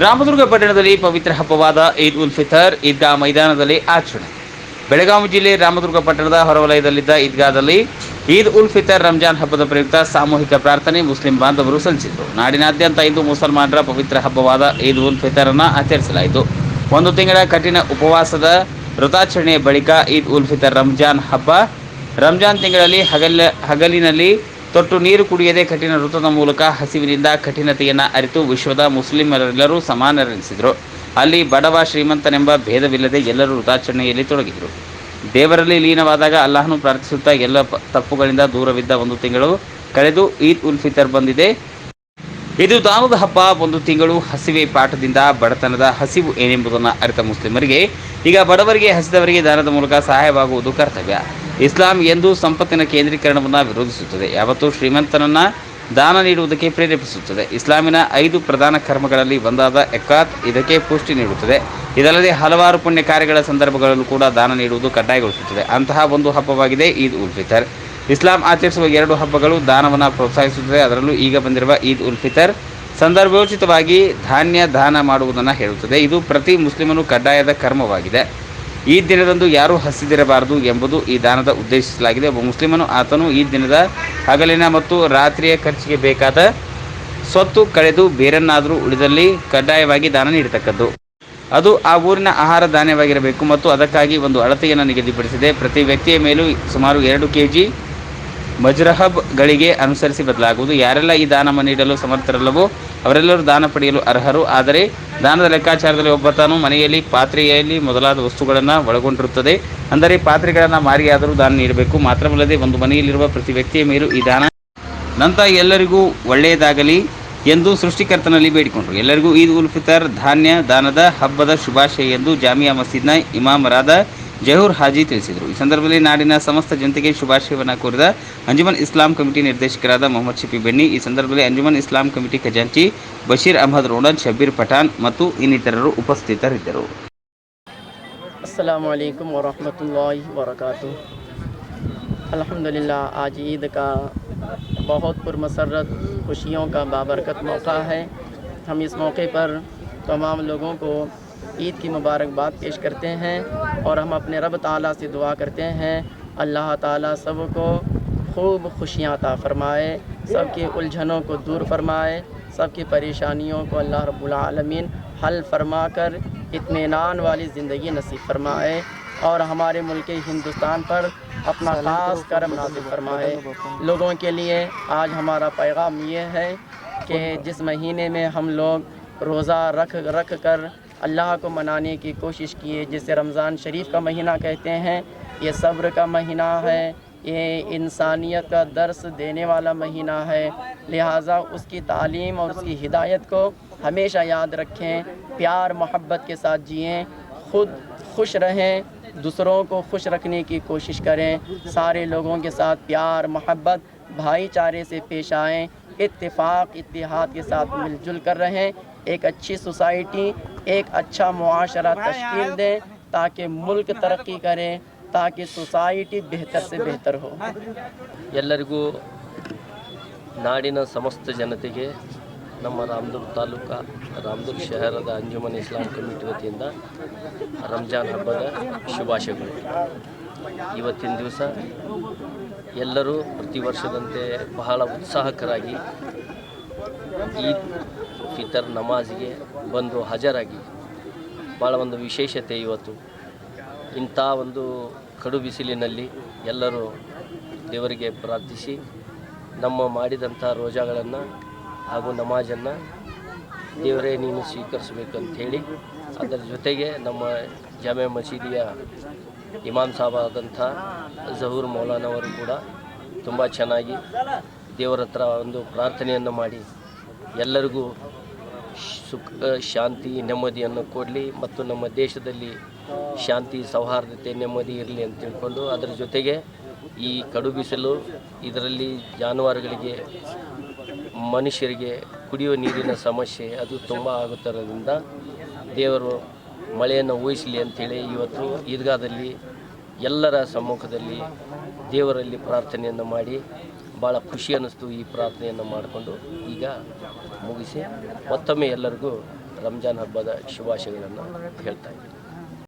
ರಾಮದುರ್ಗ ಪಟ್ಟಣದಲ್ಲಿ ಪವಿತ್ರ ಹಬ್ಬವಾದ ಈದ್ ಉಲ್ ಫಿತರ್ ಈದ್ಗಾ ಮೈದಾನದಲ್ಲಿ ಆಚರಣೆ. ಬೆಳಗಾವಿ ಜಿಲ್ಲೆ ರಾಮದುರ್ಗ ಪಟ್ಟಣದ ಹೊರವಲಯದಲ್ಲಿದ್ದ ಈದ್ಗಾದಲ್ಲಿ ಈದ್ ಉಲ್ ಫಿತರ್ ರಂಜಾನ್ ಹಬ್ಬದ ಪ್ರಯುಕ್ತ ಸಾಮೂಹಿಕ ಪ್ರಾರ್ಥನೆ ಮುಸ್ಲಿಂ ಬಾಂಧವರು ಸಲ್ಲಿಸಿದರು. ನಾಡಿನಾದ್ಯಂತ ಇಂದು ಮುಸಲ್ಮಾನರ ಪವಿತ್ರ ಹಬ್ಬವಾದ ಈದ್ ಉಲ್ ಫಿತರ್ ಅನ್ನು ಆಚರಿಸಲಾಯಿತು. ಒಂದು ತಿಂಗಳ ಕಠಿಣ ಉಪವಾಸದ ವ್ರತಾಚರಣೆಯ ಬಳಿಕ ಈದ್ ಉಲ್ ಫಿತರ್ ರಂಜಾನ್ ಹಬ್ಬ. ರಂಜಾನ್ ತಿಂಗಳಲ್ಲಿ ಹಗಲ ಹಗಲಿನಲ್ಲಿ ತೊಟ್ಟು ನೀರು ಕುಡಿಯದೆ ಕಠಿಣ ವೃತದ ಮೂಲಕ ಹಸಿವಿನಿಂದ ಕಠಿಣತೆಯನ್ನು ಅರಿತು ವಿಶ್ವದ ಮುಸ್ಲಿಮರೆಲ್ಲರೂ ಸಮಾನರೆನಿಸಿದರು. ಅಲ್ಲಿ ಬಡವ ಶ್ರೀಮಂತನೆಂಬ ಭೇದವಿಲ್ಲದೆ ಎಲ್ಲರೂ ವೃತಾಚರಣೆಯಲ್ಲಿ ತೊಡಗಿದರು. ದೇವರಲ್ಲಿ ಲೀನವಾದಾಗ ಅಲ್ಲಾಹನು ಪ್ರಾರ್ಥಿಸುತ್ತಾ ಎಲ್ಲ ತಪ್ಪುಗಳಿಂದ ದೂರವಿದ್ದ ಒಂದು ತಿಂಗಳು ಕಳೆದು ಈದ್ ಉಲ್ ಫಿತರ್ ಬಂದಿದೆ. ಇದು ದಾನದ ಹಬ್ಬ ಒಂದು ತಿಂಗಳು ಹಸಿವೆ ಪಾಠದಿಂದ ಬಡತನದ ಹಸಿವು ಏನೆಂಬುದನ್ನು ಅರಿತ ಮುಸ್ಲಿಮರಿಗೆ, ಈಗ ಬಡವರಿಗೆ ಹಸಿದವರಿಗೆ ದಾನದ ಮೂಲಕ ಸಹಾಯವಾಗುವುದು ಕರ್ತವ್ಯ. ಇಸ್ಲಾಂ ಎಂದು ಸಂಪತ್ತಿನ ಕೇಂದ್ರೀಕರಣವನ್ನು ವಿರೋಧಿಸುತ್ತದೆ. ಯಾವತ್ತೂ ಶ್ರೀಮಂತನನ್ನು ದಾನ ನೀಡುವುದಕ್ಕೆ ಪ್ರೇರೇಪಿಸುತ್ತದೆ. ಇಸ್ಲಾಮಿನ ಐದು ಪ್ರಧಾನ ಕರ್ಮಗಳಲ್ಲಿ ಒಂದಾದ ಎಕಾತ್ ಇದಕ್ಕೆ ಪುಷ್ಟಿ ನೀಡುತ್ತದೆ. ಇದಲ್ಲದೆ ಹಲವಾರು ಪುಣ್ಯ ಕಾರ್ಯಗಳ ಸಂದರ್ಭಗಳಲ್ಲೂ ಕೂಡ ದಾನ ನೀಡುವುದು ಕಡ್ಡಾಯಗೊಳಿಸುತ್ತದೆ. ಅಂತಹ ಒಂದು ಹಬ್ಬವಾಗಿದೆ ಈದ್ ಉಲ್ ಫಿತರ್. ಇಸ್ಲಾಂ ಆಚರಿಸುವ ಎರಡು ಹಬ್ಬಗಳು ದಾನವನ್ನು ಪ್ರೋತ್ಸಾಹಿಸುತ್ತದೆ. ಅದರಲ್ಲೂ ಈಗ ಬಂದಿರುವ ಈದ್ ಉಲ್ ಫಿತರ್. ಸಂದರ್ಭೋಚಿತವಾಗಿ ಧಾನ್ಯ ದಾನ ಮಾಡುವುದನ್ನು ಹೇಳುತ್ತದೆ. ಇದು ಪ್ರತಿ ಮುಸ್ಲಿಮನು ಕಡ್ಡಾಯದ ಕರ್ಮವಾಗಿದೆ. ಈ ದಿನದಂದು ಯಾರೂ ಹಸಿದಿರಬಾರದು ಎಂಬುದು ಈ ದಾನದ ಉದ್ದೇಶಿಸಲಾಗಿದೆ. ಒಬ್ಬ ಮುಸ್ಲಿಮನು ಆತನು ಈ ದಿನದ ಹಗಲಿನ ಮತ್ತು ರಾತ್ರಿಯ ಖರ್ಚಿಗೆ ಬೇಕಾದ ಸ್ವತ್ತು ಕಳೆದು ಬೇರನ್ನಾದರೂ ಉಳಿದಲ್ಲಿ ಕಡ್ಡಾಯವಾಗಿ ದಾನ ನೀಡತಕ್ಕದ್ದು. ಅದು ಆ ಊರಿನ ಆಹಾರ ಧಾನ್ಯವಾಗಿರಬೇಕು ಮತ್ತು ಅದಕ್ಕಾಗಿ ಒಂದು ಅಳತೆಯನ್ನು ನಿಗದಿಪಡಿಸಿದೆ. ಪ್ರತಿ ವ್ಯಕ್ತಿಯ ಮೇಲೂ ಸುಮಾರು ಎರಡು ಕೆ ಜಿ ಮಜ್ರಹಬ್ಗಳಿಗೆ ಅನುಸರಿಸಿ ಬದಲಾಗುವುದು. ಯಾರೆಲ್ಲ ಈ ದಾನವನ್ನು ನೀಡಲು ಸಮರ್ಥರಲ್ಲವೋ ಅವರೆಲ್ಲರೂ ದಾನ ಪಡೆಯಲು ಅರ್ಹರು. ಆದರೆ ದಾನದ ಲೆಕ್ಕಾಚಾರದಲ್ಲಿ ಒಬ್ಬ ತಾನು ಮನೆಯಲ್ಲಿ ಪಾತ್ರೆಯಲ್ಲಿ ಮೊದಲಾದ ವಸ್ತುಗಳನ್ನು ಒಳಗೊಂಡಿರುತ್ತದೆ. ಅಂದರೆ ಪಾತ್ರೆಗಳನ್ನು ಮಾರಿಯಾದರೂ ದಾನ ನೀಡಬೇಕು. ಮಾತ್ರವಲ್ಲದೆ ಒಂದು ಮನೆಯಲ್ಲಿರುವ ಪ್ರತಿ ವ್ಯಕ್ತಿಯ ಮೇಲೂ ಈ ದಾನ ನಂತರ ಎಲ್ಲರಿಗೂ ಒಳ್ಳೆಯದಾಗಲಿ ಎಂದು ಸೃಷ್ಟಿಕರ್ತನಲ್ಲಿ ಬೇಡಿಕೊಂಡರು. ಎಲ್ಲರಿಗೂ ಈದ್ ಉಲ್ ಫಿತರ್ ಧಾನ್ಯ ದಾನದ ಹಬ್ಬದ ಶುಭಾಶಯ ಎಂದು ಜಾಮಿಯಾ ಮಸೀದ್ನ ಇಮಾಮರಾದ ಜಯೂರ್ ಹಾಜಿ ತಿಳಿಸಿದರು ಈ ಸಂದರ್ಭದಲ್ಲಿ ನಾಡಿನ ಸಮಸ್ತ ಜನತೆಗೆ ಶುಭಾಶಯವನ್ನು ಕೋರಿದ ಅಂಜುಮನ್ ಇಸ್ಲಾಂ ಕಮಿಟಿ ನಿರ್ದೇಶಕರಾದ ಮೊಹಮ್ಮದ್ ಶಫಿ ಬೆಣ್ಣಿ ಈ ಸಂದರ್ಭದಲ್ಲಿ ಅಂಜುಮನ್ ಇಸ್ಲಾಂ ಕಮಿಟಿ ಖಜಾಂಚಿ ಬಶೀರ್ ಅಹಮದ್ ರೋಡನ್ ಶಬೀರ್ ಪಠಾನ್ ಮತ್ತು ಇನ್ನಿತರರು ಉಪಸ್ಥಿತರಿದ್ದರು السلام علیکم ورحمۃ اللہ وبرکاتہ الحمدللہ آج عید کا بہت پرمسرت خوشیوں کا بابرکت موقع ہے ہم اس موقع پر تمام لوگوں کو عید کی مبارکباد پیش کرتے ہیں اور ہم اپنے رب تعالیٰ سے دعا کرتے ہیں۔ اللہ تعالیٰ سب کو خوب خوشیاں عطا فرمائے، سب کے الجھنوں کو دور فرمائے، سب کی پریشانیوں کو اللہ رب العالمین حل فرما کر اطمینان والی زندگی نصیب فرمائے اور ہمارے ملک ہندوستان پر اپنا خاص کرم نازل فرمائے۔ لوگوں کے لیے آج ہمارا پیغام یہ ہے کہ جس مہینے میں ہم لوگ روزہ رکھ رکھ کر اللہ کو منانے کی کوشش کیے جسے رمضان شریف کا مہینہ کہتے ہیں، یہ صبر کا مہینہ ہے، یہ انسانیت کا درس دینے والا مہینہ ہے۔ لہٰذا اس کی تعلیم اور اس کی ہدایت کو ہمیشہ یاد رکھیں، پیار، محبت کے ساتھ جئیں، خود خوش رہیں، دوسروں کو خوش رکھنے کی کوشش کریں۔ سارے لوگوں کے ساتھ پیار، محبت، بھائی چارے سے پیش آئیں۔ اتفاق، اتحاد کے ساتھ مل جل کر رہیں۔ ایک اچھی سوسائٹی एक अच्छा मुआशरा तश्कील दें ताकि मुल्क तरक्की करें ताकि सोसाइटी बेहतर से बेहतर हो ಎಲ್ಲರಿಗೂ ನಾಡಿನ ಸಮಸ್ತ ಜನತೆಗೆ ನಮ್ಮ ರಾಮದುರ್ಗ ತಾಲೂಕು ರಾಮದುರ್ಗ ಶಹರದ ಅಂಜುಮನ್ ಇಸ್ಲಾಂ ಕಮಿಟಿ ವತಿಯಿಂದ ರಂಜಾನ್ ಹಬ್ಬದ ಶುಭಾಶಯಗಳು ಇವತ್ತಿನ ದಿವಸ ಎಲ್ಲರೂ ಪ್ರತಿ ವರ್ಷದಂತೆ ಬಹಳ ಉತ್ಸಾಹಕರಾಗಿ ಈದ್ ಫಿತರ್ ನಮಾಜಿಗೆ ಬಂದು ಹಾಜರಾಗಿ ಭಾಳ ಒಂದು ವಿಶೇಷತೆ ಇವತ್ತು. ಇಂಥ ಒಂದು ಕಡು ಬಿಸಿಲಿನಲ್ಲಿ ಎಲ್ಲರೂ ದೇವರಿಗೆ ಪ್ರಾರ್ಥಿಸಿ ನಮ್ಮ ಮಾಡಿದಂಥ ರೋಜಾಗಳನ್ನು ಹಾಗೂ ನಮಾಜನ್ನು ದೇವರೇ ನೀನು ಸ್ವೀಕರಿಸಬೇಕಂಥೇಳಿ ಅದರ ಜೊತೆಗೆ ನಮ್ಮ ಜಾಮೆ ಮಸೀದಿಯ ಇಮಾಮ್ ಸಾಬ್ ಆದಂಥ ಜಹೂರ್ ಮೌಲಾನವರು ಕೂಡ ತುಂಬ ಚೆನ್ನಾಗಿ ದೇವರ ಹತ್ರ ಒಂದು ಪ್ರಾರ್ಥನೆಯನ್ನು ಮಾಡಿ ಎಲ್ಲರಿಗೂ ಸುಖ, ಶಾಂತಿ, ನೆಮ್ಮದಿಯನ್ನು ಕೊಡಲಿ ಮತ್ತು ನಮ್ಮ ದೇಶದಲ್ಲಿ ಶಾಂತಿ, ಸೌಹಾರ್ದತೆ, ನೆಮ್ಮದಿ ಇರಲಿ ಅಂತ ತಿಳ್ಕೊಂಡು ಅದರ ಜೊತೆಗೆ ಈ ಕಡು ಬಿಸಿಲು ಇದರಲ್ಲಿ ಜಾನುವಾರುಗಳಿಗೆ, ಮನುಷ್ಯರಿಗೆ ಕುಡಿಯುವ ನೀರಿನ ಸಮಸ್ಯೆ ಅದು ತುಂಬ ಆಗುತ್ತಿರೋದ್ರಿಂದ ದೇವರು ಮಳೆಯನ್ನು ಊಹಿಸಲಿ ಅಂಥೇಳಿ ಇವತ್ತು ಈದ್ಗಾದಲ್ಲಿ ಎಲ್ಲರ ಸಮ್ಮುಖದಲ್ಲಿ ದೇವರಲ್ಲಿ ಪ್ರಾರ್ಥನೆಯನ್ನು ಮಾಡಿ ಭಾಳ ಖುಷಿ ಅನ್ನಿಸ್ತು ಈ ಪ್ರಾರ್ಥನೆಯನ್ನು ಮಾಡಿಕೊಂಡು. ಈಗ ಮುಗಿಸಿ ಮತ್ತೊಮ್ಮೆ ಎಲ್ಲರಿಗೂ ರಂಜಾನ್ ಹಬ್ಬದ ಶುಭಾಶಯಗಳನ್ನು ಹೇಳ್ತಾ ಇದ್ದೀನಿ.